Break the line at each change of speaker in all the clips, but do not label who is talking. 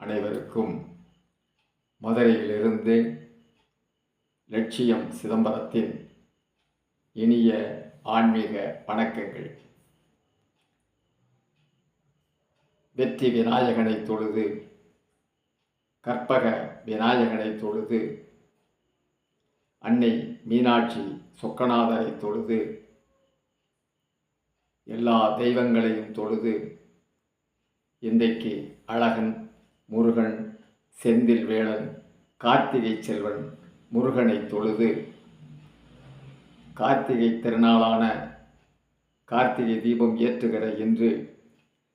அனைவருக்கும் மதுரையிலிருந்து லட்சியம் சிதம்பரத்தின் இனிய ஆன்மீக வணக்கங்கள். வெற்றி விநாயகனை தொழுது கற்பக விநாயகனை தொழுது அன்னை மீனாட்சி சொக்கநாதரை தொழுது எல்லா தெய்வங்களையும் தொழுது இன்றைக்கு அழகன் முருகன் செந்தில் வேளன் கார்த்திகை செல்வன் முருகனை தொழுது. கார்த்திகை திருநாளான கார்த்திகை தீபம் ஏற்றுகிற இன்று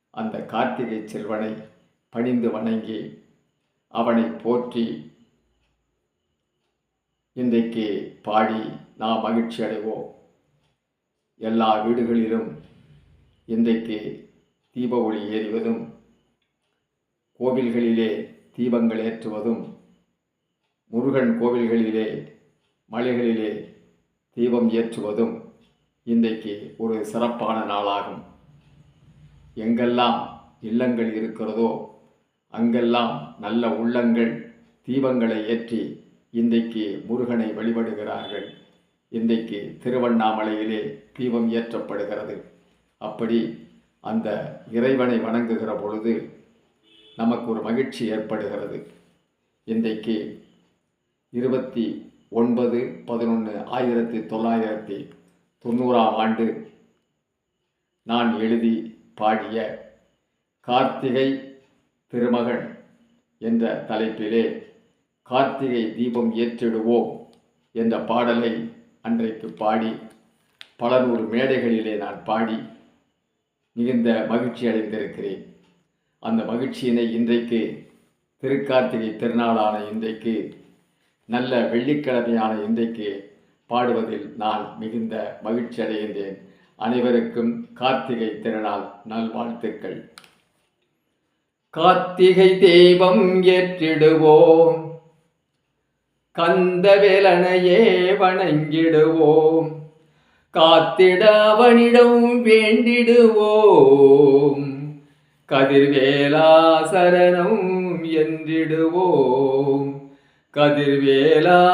அந்த கார்த்திகை செல்வனை பணிந்து வணங்கி அவனை போற்றி இன்றைக்கு பாடி நாம் மகிழ்ச்சி அடைவோம். எல்லா வீடுகளிலும் இன்றைக்கு தீப ஒளி ஏறிவதும் கோவில்களிலே தீபங்கள் ஏற்றுவதும் முருகன் கோவில்களிலே மலைகளிலே தீபம் ஏற்றுவதும் இன்றைக்கு ஒரு சிறப்பான நாளாகும். எங்கெல்லாம் இல்லங்கள் இருக்கிறதோ அங்கெல்லாம் நல்ல உள்ளங்கள் தீபங்களை ஏற்றி இன்றைக்கு முருகனை வழிபடுகிறார்கள். இன்றைக்கு திருவண்ணாமலையிலே தீபம் ஏற்றப்படுகிறது. அப்படி அந்த இறைவனை வணங்குகிற பொழுது நமக்கு ஒரு மகிழ்ச்சி ஏற்படுகிறது. இன்றைக்கு இருபத்தி ஒன்பது பதினொன்று ஆயிரத்தி தொள்ளாயிரத்தி தொண்ணூறாம் ஆண்டு நான் எழுதி பாடிய கார்த்திகை திருமகன் என்ற தலைப்பிலே கார்த்திகை தீபம் ஏற்றிடுவோம் என்ற பாடலை அன்றைக்கு பாடி பல நூறு மேடைகளிலே நான் பாடி மிகுந்த மகிழ்ச்சி அடைந்திருக்கிறேன். அந்த மகிழ்ச்சியினை இன்றைக்கு திருக்கார்த்திகை திருநாளான இன்றைக்கு நல்ல வெள்ளிக்கிழமையான இன்றைக்கு பாடுவதில் நான் மிகுந்த மகிழ்ச்சி அடைகின்றேன். அனைவருக்கும் கார்த்திகை திருநாள் நல்வாழ்த்துக்கள். கார்த்திகை தெய்வம் ஏற்றிடுவோம். கந்தவேலனையே வணங்கிடுவோம். காத்திட அவனிடம் வேண்டிடுவோம். கதிர்வேலா சரணம் என்றிடுவோம். கதிர்வேலா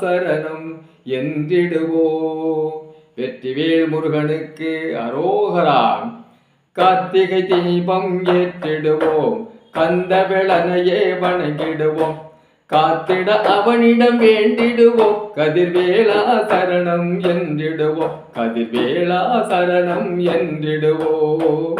சரணம் என்றிடுவோம். வெற்றிவேல் முருகனுக்கு அரோகராம். கார்த்திகை தீபம் ஏற்றிடுவோம். கந்த விளனையே வணங்கிடுவோம். காத்திட அவனிடம் வேண்டிடுவோம். கதிர்வேளா சரணம் என்றிடுவோம். கதிர்வேளா சரணம் என்றிடுவோம்.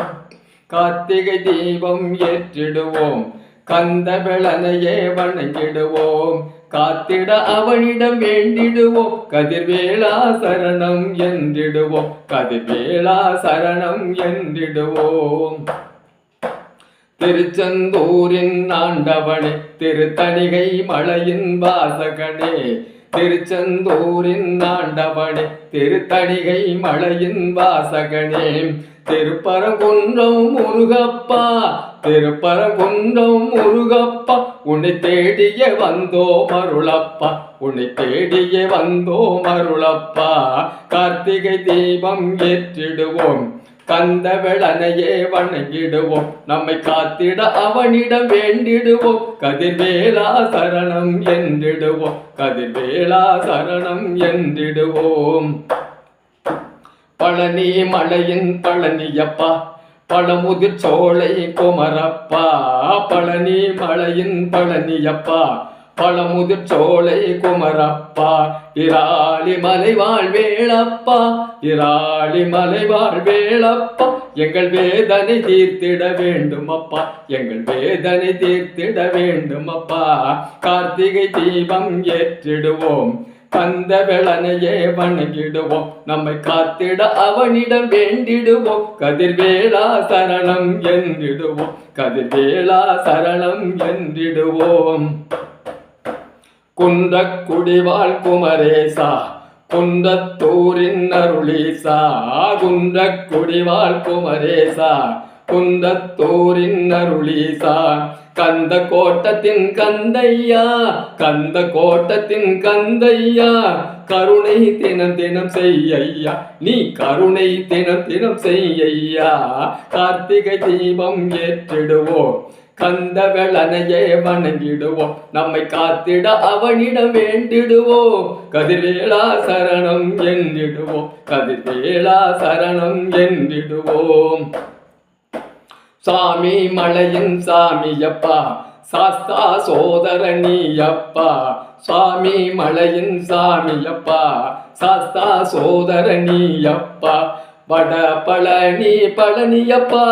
கார்த்திகை தீபம் ஏற்றிடுவோம். கந்த விளனையே வணங்கிடுவோம். காத்திட அவனிடம் வேண்டிடுவோம். கதிர்வேளா சரணம் என்றிடுவோம். கதிர்வேளா சரணம் என்றிடுவோம். திருச்செந்தூரின் ஆண்டவனே திருத்தணிகை மலையின் வாசகனே திருச்செந்தூரின் ஆண்டவனே திருத்தணிகை மலையின் வாசகனே. திருப்பரங்குன்றம் முருகப்பா திருப்பரங்குன்றம் முருகப்பா உன்னை தேடிய வந்தோ மருளப்பா உன்னை தேடிய வந்தோ மருளப்பா. கார்த்திகை தீபம் ஏற்றிடுவோம் கந்த விளனையே வணங்கிடுவோம். நம்மை காத்திட அவனிடம் வேண்டிடுவோம். கதிர்வேலா சரணம் என்றிடுவோம். கதிர்வேலா சரணம் என்றிடுவோம். பழனி மலையின் பழனியப்பா பழமுதிர் சோலை குமரப்பா பழனி மலையின் பழனியப்பா பழமுதிர் சோலை குமரப்பா இராளி மலைவாழ் வேளப்பா இராளி மலைவாழ் வேளப்பா எங்கள் வேதனை தீர்த்திட வேண்டும் அப்பா எங்கள் வேதனை தீர்த்திட வேண்டும் அப்பா கார்த்திகை தீபம் ஏற்றிடுவோம் கந்த வெளனையே வணங்கிடுவோம் நம்மை காத்திட அவனிடம் வேண்டிடுவோம். கதிர்வேளா சரணம் என்றிடுவோம் கதிர்வேளா சரணம் என்றிடுவோம். குன்றக் குடிவாள் குமரேசா குந்தத்தூரின் அருளீசா குன்றக் குடிவாள் குமரேசா குந்தத்தூரின் அருளீசா. கந்த கோட்டத்தின் கந்தையா கந்த கோட்டத்தின் கந்தையா கருணை தினம் தினம் செய்யையா நீ கருணை தினம் தினம் செய்யையா கார்த்திகை தீபம் ஏற்றிடுவோம். கந்தவளனையே வணங்கிடுவோம் நம்மை காத்திட அவனிடம் வேண்டிடுவோம். கதிர்வேளா சரணம் என்றிடுவோம். கதிர்வேளா சரணம் என்றிடுவோம். சாமி மலையின் சாமியப்பா சாஸ்தா சோதரணி அப்பா சுவாமி மலையின் சாமியப்பா சாஸ்தா சோதரணி அப்பா வட பழனி பழனியப்பா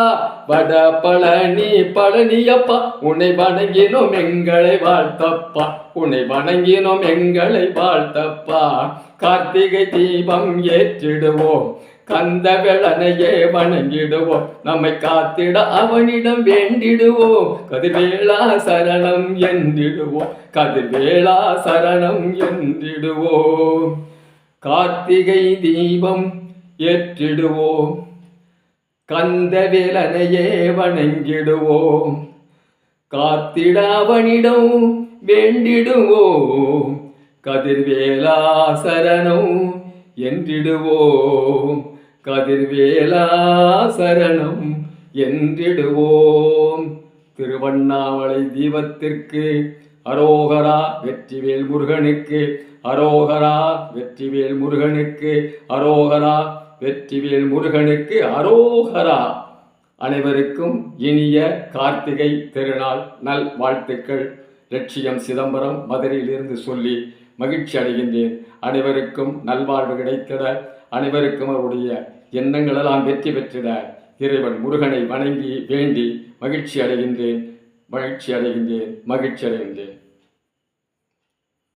வட பழனி பழனியப்பா உன்னை வணங்கினோம் எங்களை வாழ்த்தப்பா. உன்னை வணங்கினோம் எங்களை வாழ்த்தப்பா. கார்த்திகை தீபம் ஏற்றிடுவோம் கந்த வேளனையே வணங்கிடுவோம். நம்மை காத்திட அவனிடம் வேண்டிடுவோம் கதிர்வேளா சரணம் என்றிடுவோம் கதிர்வேளா சரணம் என்றிடுவோம். கார்த்திகை தீபம் ஏற்றிடுவோம். கந்தவேலனையே வணங்கிடுவோம். காத்திடாவனிடம் வேண்டிடுவோம். கதிர்வேலா சரணம் என்றிடுவோம். கதிர்வேலா சரணம் என்றிடுவோம். திருவண்ணாமலை தீபத்திற்கு அரோகரா வெற்றிவேல் முருகனுக்கு அரோகரா வெற்றிவேல் முருகனுக்கு அரோகரா வெற்றிவேல் முருகனுக்கு அரோகரா. அனைவருக்கும் இனிய கார்த்திகை திருநாள் நல் வாழ்த்துக்கள். லட்சியம் சிதம்பரம் மதுரையிலிருந்து சொல்லி மகிழ்ச்சி அடைகின்றேன். அனைவருக்கும் நல்வாழ்வு கிடைத்திட அனைவருக்கும் அவருடைய எண்ணங்களெல்லாம் வெற்றி பெற்றிட இறைவன் முருகனை வணங்கி வேண்டி மகிழ்ச்சி அடைகின்றேன். மகிழ்ச்சி அடைகின்றேன் மகிழ்ச்சி அடைகின்றேன்.